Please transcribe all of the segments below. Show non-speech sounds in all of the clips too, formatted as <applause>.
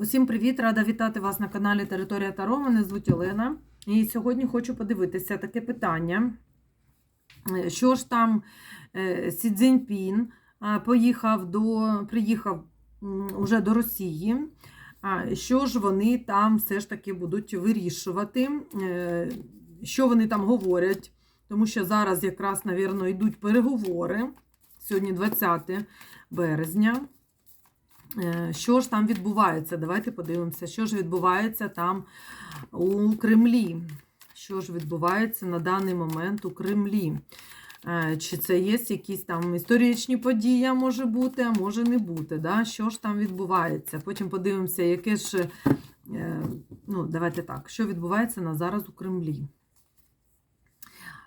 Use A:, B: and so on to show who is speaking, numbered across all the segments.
A: Усім привіт! Рада вітати вас на каналі Територія Таро. Мене звуть Олена. І сьогодні хочу подивитися таке питання. Що ж там е, Сі Цзіньпін поїхав до, приїхав уже до Росії. Що ж вони там все ж таки будуть вирішувати, е, що вони там говорять, тому що зараз якраз, навірно, йдуть переговори. Сьогодні 20 березня. Е, Що ж там відбувається? Давайте подивимося, що ж відбувається там у Кремлі. Що ж відбувається на даний момент у Кремлі? Е, Чи це є якісь там історичні події, може бути, а може не бути. Да? Що ж там відбувається? Потім подивимося, яке ж, е, ну, давайте так, що відбувається на зараз у Кремлі.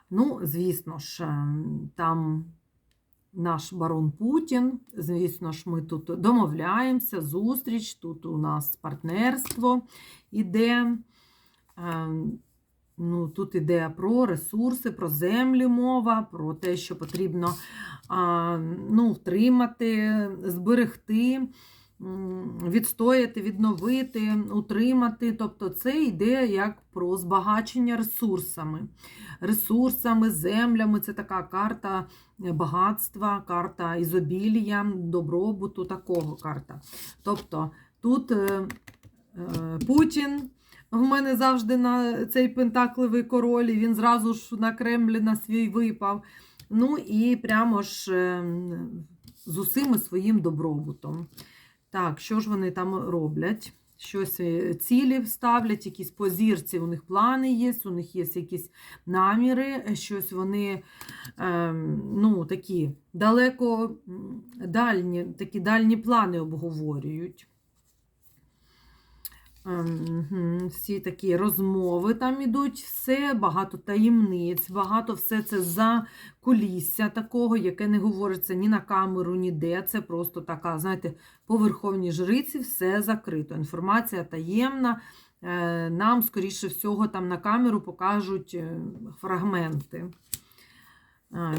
A: Ну, звісно ж, е, там наш барон Путін. Звісно ж, ми тут домовляємося, зустріч, тут у нас партнерство іде. Е, Ну, Тут іде про ресурси, про землю мова, про те, що потрібно ну, втримати, зберегти, відстояти, відновити, утримати. Тобто це йде як про збагачення ресурсами. Ресурсами, землями це така карта багатства, карта ізобілія, добробуту, такого карта. Тобто тут е, е, Путін. В мене завжди на цей пентакливий король, і він зразу ж на Кремлі на свій випав. Ну і прямо ж е, з усім своїм добробутом. Так, що ж вони там роблять? Щось е, цілі ставлять, якісь позірці, у них плани є, у них є якісь наміри, щось вони е, ну, такі далеко дальні, такі дальні плани обговорюють. Мгм, Всі такі розмови там ідуть, все, багато таємниць, багато все це за кулісся такого, яке не говориться ні на камеру, ніде. Це просто така, знаєте, по верховній жриці все закрито. Інформація таємна. Е, Нам, скоріше всього, там на камеру покажуть е, фрагменти.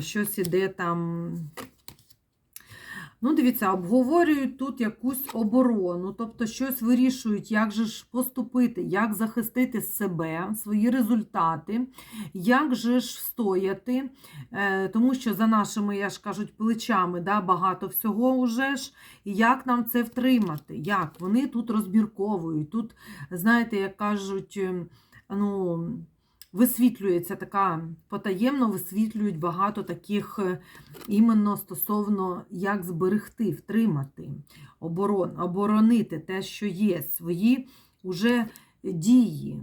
A: Щось іде там. Ну, дивіться, обговорюють тут якусь оборону, тобто щось вирішують, як же ж поступити, як захистити себе, свої результати, як же ж встояти, е, тому що за нашими, я ж кажуть, плечами да, багато всього вже ж, і як нам це втримати, як? Вони тут розмірковують, тут, знаєте, як кажуть, ем, ну висвітлюється така потаємно висвітлюють багато таких е, іменно стосовно як зберегти, втримати, оборон, оборонити те, що є, свої уже дії.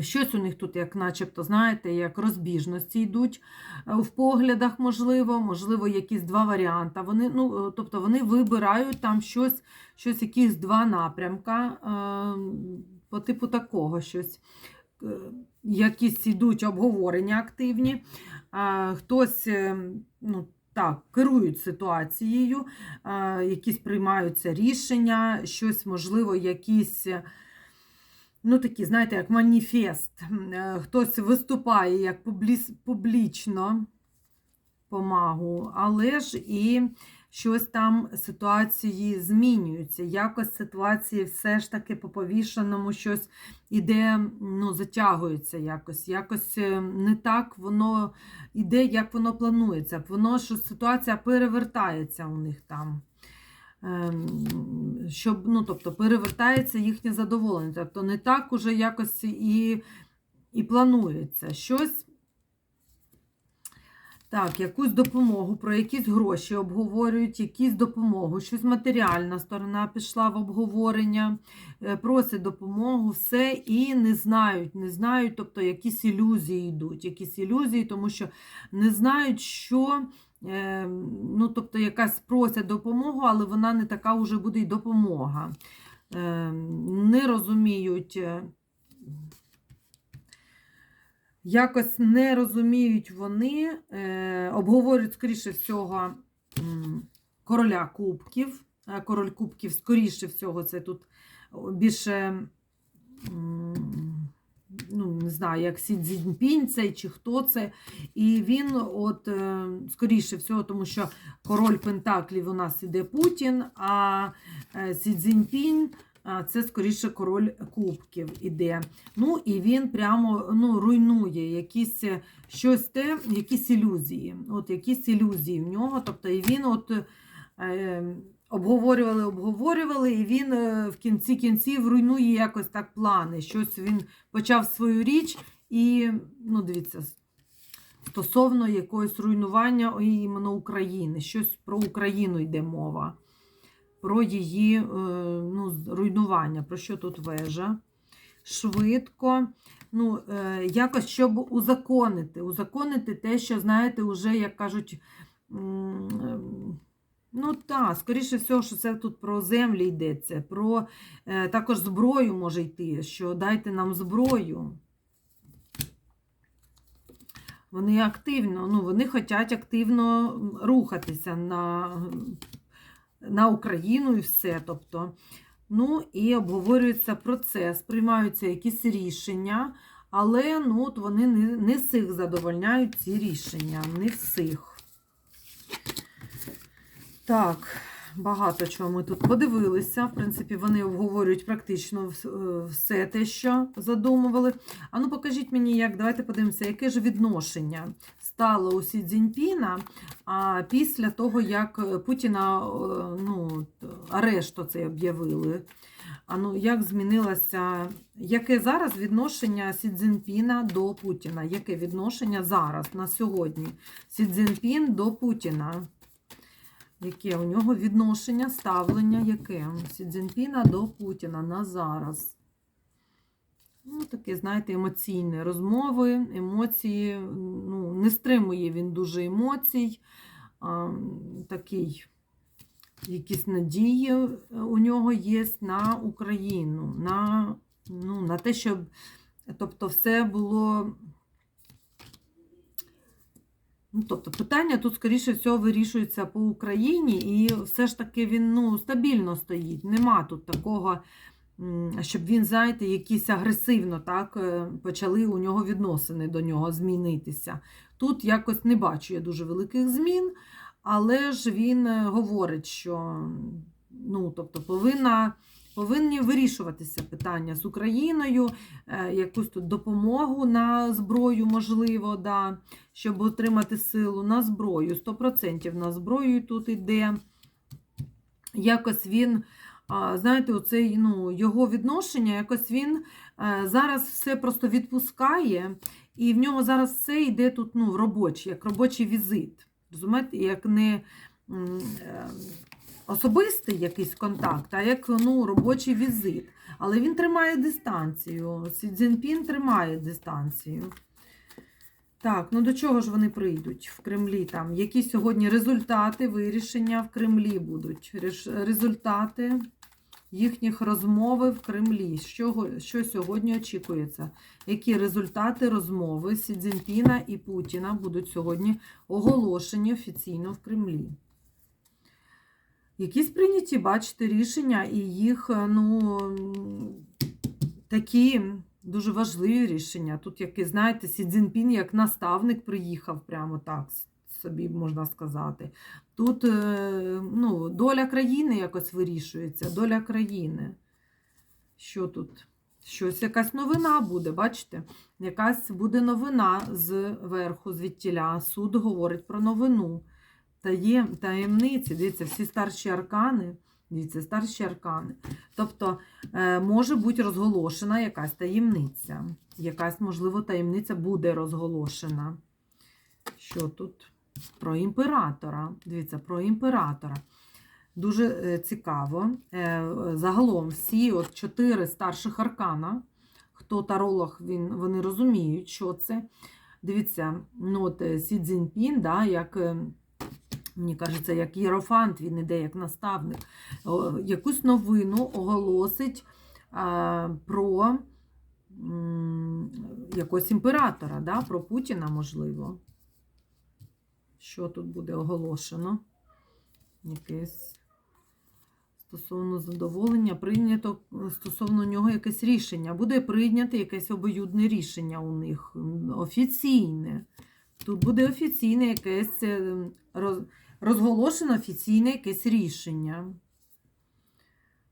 A: Щось у них тут, як начебто, знаєте, як розбіжності йдуть е, в поглядах, можливо, можливо, якісь два варіанти. Вони, ну, тобто вони вибирають там щось, щось якісь два напрямка е, по типу такого щось. Е, якісь йдуть обговорення активні, хтось е, ну, так, керують ситуацією, якісь приймаються рішення, щось, можливо, якісь. Ну, такі, знаєте, як маніфест. Е, Хтось виступає як публіс, публічно помагу, але ж і щось там ситуації змінюються. Якось ситуації все ж таки по повішеному щось іде, ну, затягується якось. Якось е, не так воно іде, як воно планується. Воно що ситуація перевертається у них там. Ем, Щоб, ну, тобто, перевертається їхнє задоволення. Тобто не так уже якось і, і планується. Щось так, якусь допомогу, про якісь гроші обговорюють, якісь допомогу, щось матеріальна сторона пішла в обговорення, е, просять допомогу, все і не знають, не знають, тобто якісь ілюзії йдуть, якісь ілюзії, тому що не знають, що. е, Ну, тобто, якась просять допомогу, але вона не така вже буде й допомога. Е, Не розуміють, якось не розуміють вони, е, обговорюють, скоріше всього, короля кубків. Е, Король кубків, скоріше всього, це тут більше, ну, не знаю, як Сі Цзіньпінь цей чи хто це. І він, от, е, скоріше всього, тому що король Пентаклів у нас іде Путін, а Сі Цзіньпінь це скоріше король кубків іде. Ну і він прямо ну, руйнує якісь е, щось те, якісь ілюзії. От якісь ілюзії в нього. Тобто і він от. Е, Обговорювали, обговорювали, і він е, в кінці кінців руйнує якось так плани. Щось він почав свою річ, і, ну, дивіться, стосовно якогось руйнування іменно України. Щось про Україну йде мова, про її е, ну, руйнування. Про що тут вежа? Швидко. Ну, е, якось щоб узаконити. Узаконити те, що, знаєте, вже, як кажуть, ем, Ну так, скоріше всього, що це тут про землі йдеться, про е, також зброю може йти, що дайте нам зброю. Вони активно, ну, вони хочуть активно рухатися на, на Україну і все. Тобто, ну, і обговорюється процес, приймаються якісь рішення, але ну, от вони не, не всіх задовольняють ці рішення, не всіх. Так, багато чого ми тут подивилися. В принципі, вони обговорюють практично е, все те, що задумували. А ну покажіть мені, як давайте подивимося, яке ж відношення стало у Сі Цзіньпіна після того, як Путіна е, ну, арешт цей об'явили. А ну, як змінилося, яке зараз відношення Сі Цзіньпіна до Путіна? Яке відношення зараз, на сьогодні? Сі Цзіньпін до Путіна? Яке у нього відношення, ставлення, яке Сі Цзіньпіна до Путіна на зараз? Ну, таке, знаєте, емоційні розмови, емоції, ну, не стримує він дуже емоцій, а, такий, якісь надії у нього є на Україну, на, ну, на те, щоб тобто, все було. Ну, тобто питання тут, скоріше всього, вирішується по Україні, і все ж таки він ну, стабільно стоїть. Нема тут такого, щоб він, знаєте, якісь агресивно так, е, почали у нього відносини до нього змінитися. Тут якось не бачу я дуже великих змін, але ж він е, говорить, що ну, тобто, повинна. Повинні вирішуватися питання з Україною, е, якусь тут допомогу на зброю, можливо, да, щоб отримати силу на зброю. 100% на зброю тут йде. Якось він, знаєте, оцей, ну, його відношення, якось він е, зараз все просто відпускає, і в нього зараз все йде тут ну, робочий, як робочий візит. Розумієте, як не. Особистий якийсь контакт, а як ну, робочий візит. Але він тримає дистанцію. Сі Цзіньпін тримає дистанцію. Так, ну до чого ж вони прийдуть в Кремлі? Там які сьогодні результати вирішення в Кремлі будуть? Результати їхніх розмови в Кремлі. Що, що сьогодні очікується? Які результати розмови Сі Цзіньпіна і Путіна будуть сьогодні оголошені офіційно в Кремлі? Якісь прийняті, бачите, рішення, і їх, е, ну, такі дуже важливі рішення. Тут, як, знаєте, Сі Цзіньпін як наставник приїхав прямо так собі, можна сказати. Тут е, ну, доля країни якось вирішується, доля країни. Що тут? Щось, якась новина буде, бачите? Якась буде новина зверху, звідтіля. Суд говорить про новину. Таєм, таємниці, дивіться, всі старші аркани, дивіться, старші аркани. Тобто е, може бути розголошена якась таємниця. Якась, можливо, таємниця буде розголошена. Що тут? Про імператора. Дивіться, про імператора. Дуже е, цікаво. Е, загалом всі от чотири старших аркана, хто таролог, він, вони розуміють, що це. Дивіться, ну от Сі Цзіньпін, да, як. Мені кажеться, як єрофант, він іде як наставник, якусь новину оголосить про якогось імператора, да, про Путіна, можливо. Що тут буде оголошено? Якесь стосовно задоволення, прийнято стосовно нього якесь рішення. Буде прийнято якесь обоюдне рішення у них офіційне. Тут буде офіційне якесь е, роз, розголошено офіційне якесь рішення.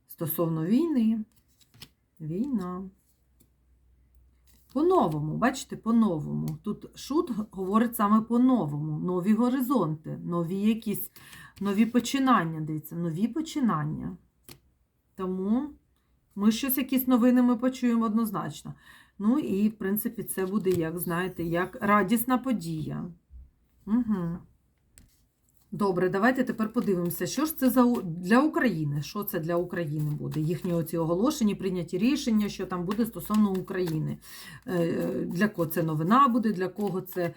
A: Стосовно війни. Війна. По-новому, бачите, по-новому. Тут шут говорить саме по-новому. Нові горизонти, нові якісь нові починання. Дивіться, нові починання. Тому ми щось, якісь новини ми почуємо однозначно. Ну і, в принципі, це буде, як знаєте, як радісна подія. Угу. Добре, давайте тепер подивимося, що ж це за для України. Що це для України буде? Їхні оці оголошені, прийняті рішення, що там буде стосовно України. Е, Для кого це новина буде, для кого це е,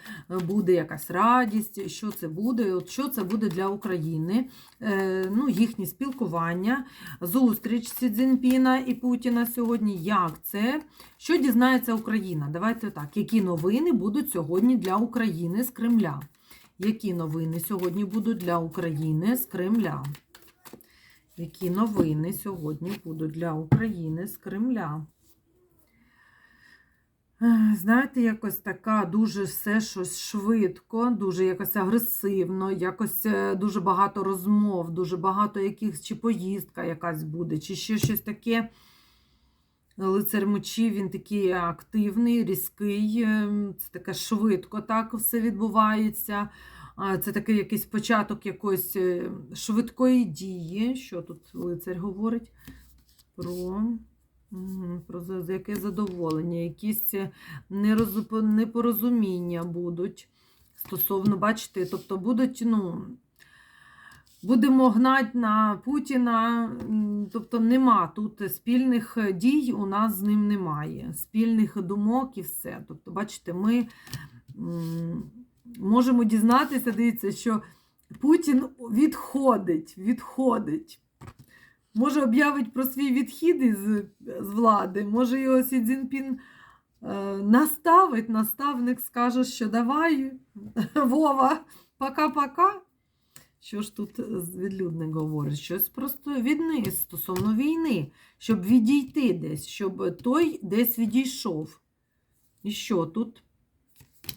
A: буде якась радість, що це буде, от що це буде для України. Е, Ну, їхні спілкування, зустріч Сі Цзіньпіна і Путіна сьогодні. Як це? Що дізнається Україна? Давайте так. Які новини будуть сьогодні для України з Кремля? Які новини сьогодні будуть для України з Кремля? Які новини сьогодні будуть для України з Кремля? Знаєте, якось така дуже все щось швидко, дуже якось агресивно, якось е, дуже багато розмов, дуже багато якихось, чи поїздка якась буде, чи ще щось таке. Лицар мечів, він такий активний, різкий, е, це таке швидко так все відбувається. Це такий якийсь початок якоїсь е, швидкої дії. Що тут лицар говорить? Про, про яке задоволення, якісь е, непорозуміння будуть стосовно, бачите, тобто будуть, ну. Будемо гнати на Путіна, тобто нема тут спільних дій, у нас з ним немає. Спільних думок і все. Тобто, бачите, ми можемо дізнатися, дивіться, що Путін відходить, відходить. Може, об'явить про свій відхід із з влади, може його Сі Цзіньпін е, наставить, наставник скаже, що давай, <laughs> Вова, пока-пока. Що ж тут відлюдник говорить? Щось просто відниз стосовно війни, щоб відійти десь, щоб той десь відійшов. І що тут?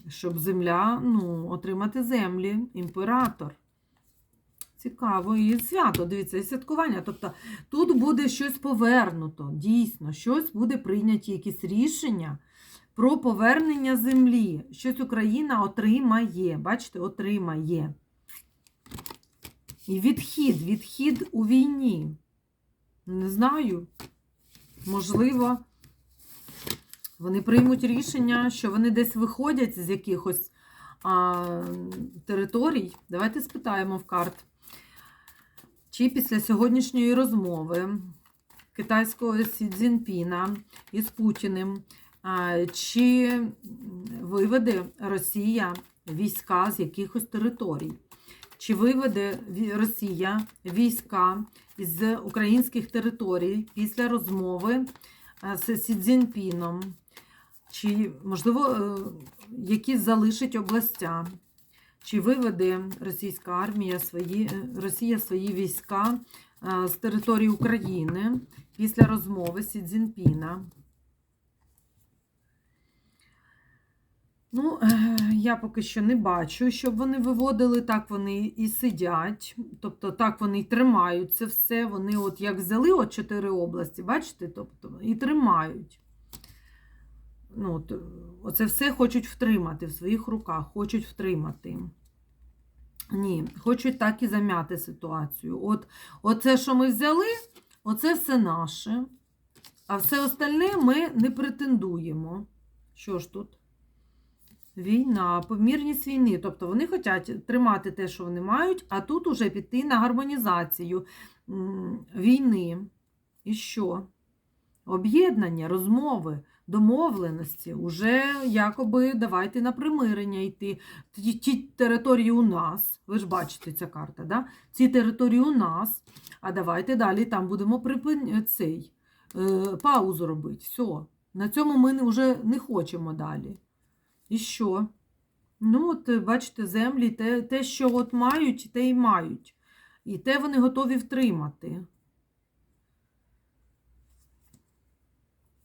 A: Щоб земля, ну, отримати землі, імператор. Цікаво, і свято, дивіться, і святкування. Тобто тут буде щось повернуто, дійсно, щось буде прийняті, якісь рішення про повернення землі. Щось Україна отримає. Бачите, отримає. І відхід, відхід у війні. Не знаю. Можливо, вони приймуть рішення, що вони десь виходять з якихось а, територій. Давайте спитаємо в карт. Чи після сьогоднішньої розмови китайського Сі Цзіньпіна із Путіним, а, чи виведе Росія війська з якихось територій? Чи виведе Росія війська з українських територій після розмови е, з Сі Цзіньпіном? Чи, можливо, е, якісь залишить областя? Чи виведе російська армія свої, е, Росія свої війська з території України після розмови Сі Цзіньпіна? Ну, е, я поки що не бачу, щоб вони виводили, так вони і сидять. Тобто, так вони і тримають це все. Вони, от як взяли от чотири області, бачите, тобто, і тримають. Ну, от, оце все хочуть втримати в своїх руках, хочуть втримати. Ні, хочуть так і зам'яти ситуацію. От, оце, що ми взяли, оце все наше. А все остальне ми не претендуємо. Що ж тут? Війна, помірність війни. Тобто вони хочуть тримати те, що вони мають, а тут уже піти на гармонізацію війни. І що? Об'єднання, розмови, домовленості. Уже якоби давайте на примирення йти. Ті, ті території у нас, ви ж бачите ця карта, да? ці території у нас, а давайте далі там будемо припин... цей, е, паузу робити. Все. На цьому ми вже не хочемо далі. І що? Ну, от е, бачите, землі, те, те, що от мають, те й мають. І те вони готові втримати.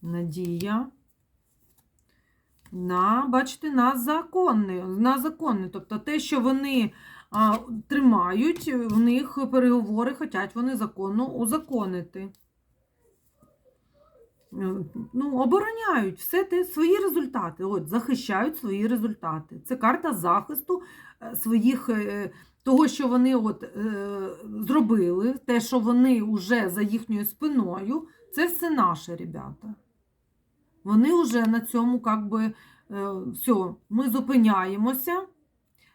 A: Надія. На, бачите, на законне, на законне. Тобто те, що вони а, тримають, в них переговори хочуть вони законно узаконити. Ну, обороняють все те свої результати. От, захищають свої результати. Це карта захисту е, своїх. е, Того, що вони от, е, зробили, те, що вони вже за їхньою спиною, це все наше, ребята. Вони вже на цьому, як би, все, ми зупиняємося.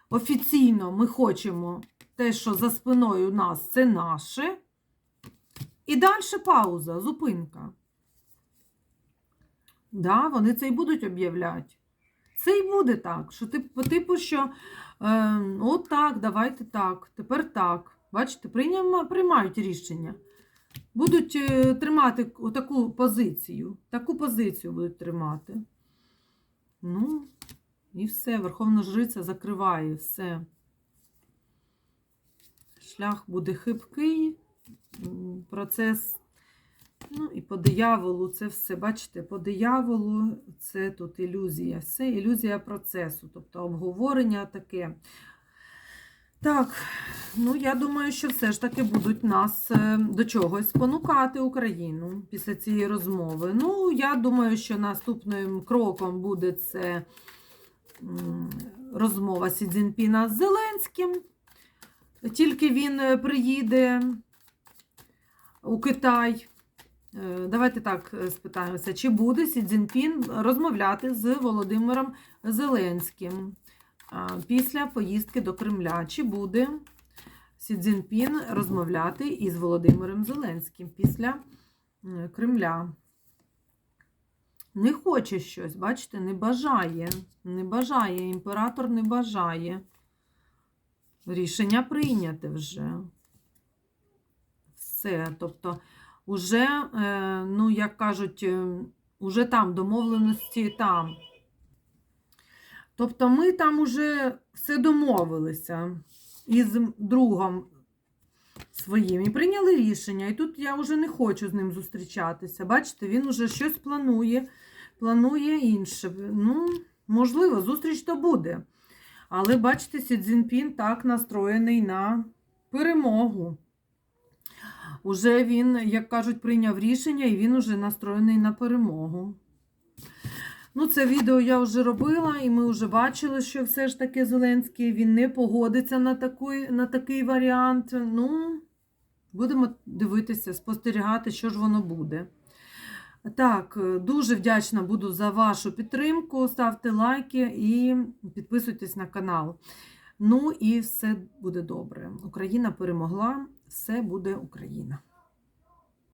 A: Офіційно ми хочемо те, що за спиною у нас, це наше. І далі пауза, зупинка. Да, вони це і будуть об'являти. Це і буде так, що ти по типу, що е, от так, давайте так, тепер так. Бачите, прийняма- приймають рішення. Будуть е, тримати таку позицію. Таку позицію будуть тримати. Ну, і все. Верховна Жриця закриває все. Шлях буде хибкий, процес. Ну, і по дияволу це все, бачите, по дияволу це тут ілюзія. Все ілюзія процесу, тобто обговорення таке. Так, ну я думаю, що все ж таки будуть нас е, до чогось спонукати Україну після цієї розмови. Ну, я думаю, що наступним кроком буде це розмова Сі Цзіньпіна з Зеленським. Тільки він е, приїде у Китай. Е, Давайте так е, спитаємося, чи буде Сі Цзіньпін розмовляти з Володимиром Зеленським після поїздки до Кремля? Чи буде Сі Цзіньпін розмовляти із Володимиром Зеленським після е, Кремля? Не хоче щось, бачите, не бажає. Не бажає, імператор не бажає. Рішення прийняте вже. Все. Тобто, уже, е, ну, як кажуть, е, уже там домовленості там. Тобто ми там уже все домовилися із другом своїм і прийняли рішення. І тут я вже не хочу з ним зустрічатися. Бачите, він уже щось планує, планує інше. Ну, можливо, зустріч то буде. Але бачите, Сі Цзіньпін так настроєний на перемогу. Уже він, як кажуть, прийняв рішення і він уже настроєний на перемогу. Ну, це відео я вже робила, і ми вже бачили, що все ж таки Зеленський він не погодиться на такий, на такий варіант. Ну, будемо дивитися, спостерігати, що ж воно буде. Так, дуже вдячна буду за вашу підтримку. Ставте лайки і підписуйтесь на канал. Ну і все буде добре. Україна перемогла, все буде Україна.